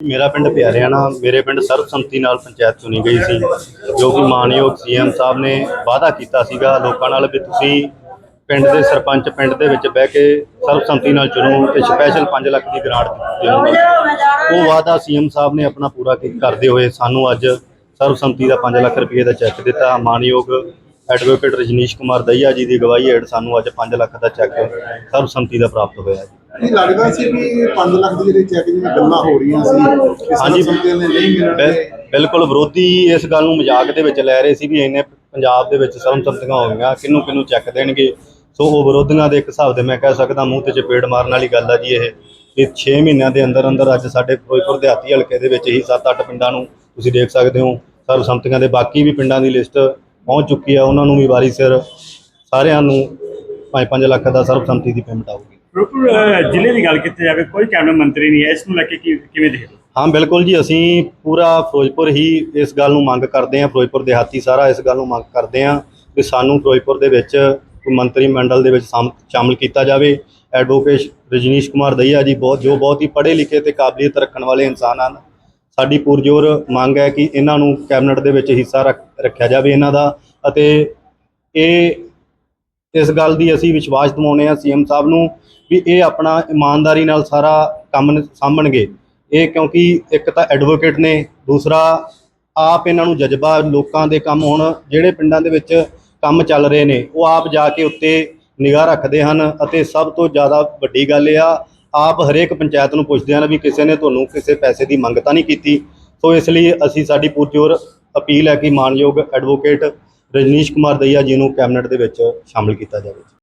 ਮੇਰਾ ਪਿੰਡ ਪਿਆਰਿਆਣਾ, ਮੇਰੇ ਪਿੰਡ ਸਰਬਸੰਮਤੀ ਨਾਲ ਪੰਚਾਇਤ ਚੁਣੀ ਗਈ ਸੀ, ਜੋ ਕਿ ਮਾਨਯੋਗ ਸੀਐਮ ਸਾਹਿਬ ਨੇ ਵਾਅਦਾ ਕੀਤਾ ਸੀਗਾ ਲੋਕਾਂ ਨਾਲ ਵੀ ਤੁਸੀਂ ਪਿੰਡ ਦੇ ਸਰਪੰਚ ਪਿੰਡ ਦੇ ਵਿੱਚ ਬਹਿ ਕੇ ਸਰਬਸੰਮਤੀ ਨਾਲ ਚੁਣੋ ਤੇ ਸਪੈਸ਼ਲ 5 ਲੱਖ ਦੀ ਗ੍ਰਾਂਟ ਦੇਵਾਂਗੇ ਉਹ ਵਾਅਦਾ ਸੀਐਮ ਸਾਹਿਬ ਨੇ ਆਪਣਾ ਪੂਰਾ ਕਰਦੇ ਹੋਏ ਸਾਨੂੰ ਅੱਜ ਸਰਬਸੰਮਤੀ ਦਾ 5 ਲੱਖ ਰੁਪਏ ਦਾ ਚੈੱਕ ਦਿੱਤਾ। ਮਾਨਯੋਗ ਐਡਵੋਕੇਟ ਰਜਨੀਸ਼ ਕੁਮਾਰ ਦਈਆ ਜੀ ਦੀ ਅਗਵਾਈ ਹੇਠ ਸਾਨੂੰ ਅੱਜ 5 ਲੱਖ ਦਾ ਚੈੱਕ ਸਰਬਸੰਮਤੀ ਦਾ ਪ੍ਰਾਪਤ ਹੋਇਆ ਜੀ। ਇਹ ਲੱਗਦਾ ਸੀ ਵੀ 5 ਲੱਖ ਦੀ ਜਿਹੜੀ ਚੈੱਕ ਦੀਆਂ ਗੱਲਾਂ ਹੋ ਰਹੀਆਂ ਸੀ ਕਿ ਹਾਂਜੀ। ਸੰਸਦ ਨੇ ਨਹੀਂ ਮਿਲਣਗੇ ਬਿਲ- ਬਿਲਕੁਲ ਵਿਰੋਧੀ ਇਸ ਗੱਲ ਨੂੰ ਮਜ਼ਾਕ ਦੇ ਵਿੱਚ ਲੈ ਰਹੇ ਸੀ ਵੀ ਇੰਨੇ ਪੰਜਾਬ ਦੇ ਵਿੱਚ ਸਰਮਸੰਤੀਆਂ ਹੋ ਗਈਆਂ ਕਿਹਨੂੰ ਕਿਹਨੂੰ ਚੱਕ ਦੇਣਗੇ ਸੋ ਉਹ ਵਿਰੋਧੀਆਂ ਦੇ ਇੱਕ ਹਿਸਾਬ ਦੇ ਮੈਂ ਕਹਿ ਸਕਦਾ ਮੂੰਹ ਤੇ ਚਪੇੜ ਮਾਰਨ ਵਾਲੀ ਗੱਲ ਆ ਜੀ ਇਹ ਇਹ 6 ਮਹੀਨਿਆਂ ਦੇ ਅੰਦਰ ਅੰਦਰ ਅੱਜ ਸਾਡੇ ਫਿਰੋਜ਼ਪੁਰ ਦਿਹਾਤੀ ਹਲਕੇ ਦੇ ਵਿੱਚ ਹੀ 7-8 ਪਿੰਡਾਂ ਨੂੰ ਤੁਸੀਂ ਦੇਖ ਸਕਦੇ ਹੋ ਸਰਬਸੰਮਤੀਆਂ ਦੇ ਬਾਕੀ ਵੀ ਪਿੰਡਾਂ ਦੀ ਲਿਸਟ ਪਹੁੰਚ ਚੁੱਕੀ ਆ ਉਹਨਾਂ ਨੂੰ ਵੀ ਵਾਰੀ ਸਿਰ ਸਾਰਿਆਂ ਨੂੰ 5-5 ਲੱਖ ਦਾ ਸਰਬਸੰਮਤੀ ਦੀ ਪੇਮੈਂਟ ਆਊਗੀ ਫਿਰੋਜ਼ਪੁਰ ਜ਼ਿਲ੍ਹੇ ਦੀ ਗੱਲ ਕੀਤੀ ਜਾਵੇ, ਕੋਈ ਕੈਬਨਿਟ ਮੰਤਰੀ ਨਹੀਂ ਹੈ ਇਸ ਨੂੰ ਲੈ ਕੇ ਕੀ- ਕਿਵੇਂ ਦੇਖਦੇ ਹੋ? ਹਾਂ, ਬਿਲਕੁਲ ਜੀ, ਅਸੀਂ ਪੂਰਾ ਫਿਰੋਜ਼ਪੁਰ ਹੀ ਇਸ ਗੱਲ ਨੂੰ ਮੰਗ ਕਰਦੇ ਹਾਂ, ਫਿਰੋਜ਼ਪੁਰ ਦਿਹਾਤੀ ਸਾਰਾ ਇਸ ਗੱਲ ਨੂੰ ਮੰਗ ਕਰਦੇ ਹਾਂ ਕਿ ਸਾਨੂੰ ਫਿਰੋਜ਼ਪੁਰ ਦੇ ਵਿੱਚ ਮੰਤਰੀ ਮੰਡਲ ਦੇ ਵਿੱਚ ਸ਼ਾਮ- ਸ਼ਾਮਲ ਕੀਤਾ ਜਾਵੇ ਐਡਵੋਕੇਟ ਰਜਨੀਸ਼ ਕੁਮਾਰ ਦਈਆ ਜੀ ਬਹੁਤ, ਜੋ ਬਹੁਤ ਹੀ ਪੜ੍ਹੇ ਲਿਖੇ ਤੇ ਕਾਬਲੀਅਤ ਰੱਖਣ ਵਾਲੇ ਇਨਸਾਨ ਹਨ, ਸਾਡੀ ਪੁਰਜੋਰ ਮੰਗ ਹੈ ਕਿ ਇਹਨਾਂ ਨੂੰ ਕੈਬਨਿਟ ਦੇ ਵਿੱਚ ਹਿੱਸਾ ਰੱਖ- ਰੱਖਿਆ ਜਾਵੇ ਇਹਨਾਂ ਦਾ ਅਤੇ ਇਹ ਇਸ ਗੱਲ ਦੀ ਅਸੀਂ ਵਿਸ਼ਵਾਸ ਦਿਵਾਉਂਦੇ ਹਾਂ ਸੀਐਮ ਸਾਹਿਬ ਨੂੰ ਵੀ ਇਹ ਆਪਣਾ ਇਮਾਨਦਾਰੀ ਨਾਲ ਸਾਰਾ ਕੰਮ ਸਾਂਭਣਗੇ। ਇਹ ਕਿਉਂਕਿ ਇੱਕ ਤਾਂ ਐਡਵੋਕੇਟ ਨੇ, ਦੂਸਰਾ ਆਪ ਇਹਨਾਂ ਨੂੰ ਜਜ਼ਬਾ ਲੋਕਾਂ ਦੇ ਕੰਮ ਹੁਣ ਜਿਹੜੇ ਪਿੰਡਾਂ ਦੇ ਵਿੱਚ ਕੰਮ ਚੱਲ ਰਹੇ ਨੇ, ਉਹ ਆਪ ਜਾ ਕੇ ਉੱਤੇ ਨਿਗਾਹ ਰੱਖਦੇ ਹਨ ਅਤੇ ਸਭ ਤੋਂ ਜ਼ਿਆਦਾ ਵੱਡੀ ਗੱਲ ਇਹ ਆ, ਆਪ ਹਰੇਕ ਪੰਚਾਇਤ ਨੂੰ ਪੁੱਛਦੇ ਹਨ ਵੀ ਕਿਸੇ ਨੇ ਤੁਹਾਨੂੰ ਕਿਸੇ ਪੈਸੇ ਦੀ ਮੰਗ ਤਾਂ ਨਹੀਂ ਕੀਤੀ। ਸੋ ਇਸ ਲਈ ਅਸੀਂ ਸਾਡੀ ਪੁਰਜੋਰ ਅਪੀਲ ਹੈ ਕਿ ਮਾਨਯੋਗ ਐਡਵੋਕੇਟ ਰਜਨੀਸ਼ ਕੁਮਾਰ ਦਈਆ ਜੀ ਨੂੰ ਕੈਬਨਿਟ ਦੇ ਵਿੱਚ ਸ਼ਾਮਲ ਕੀਤਾ ਜਾਵੇ।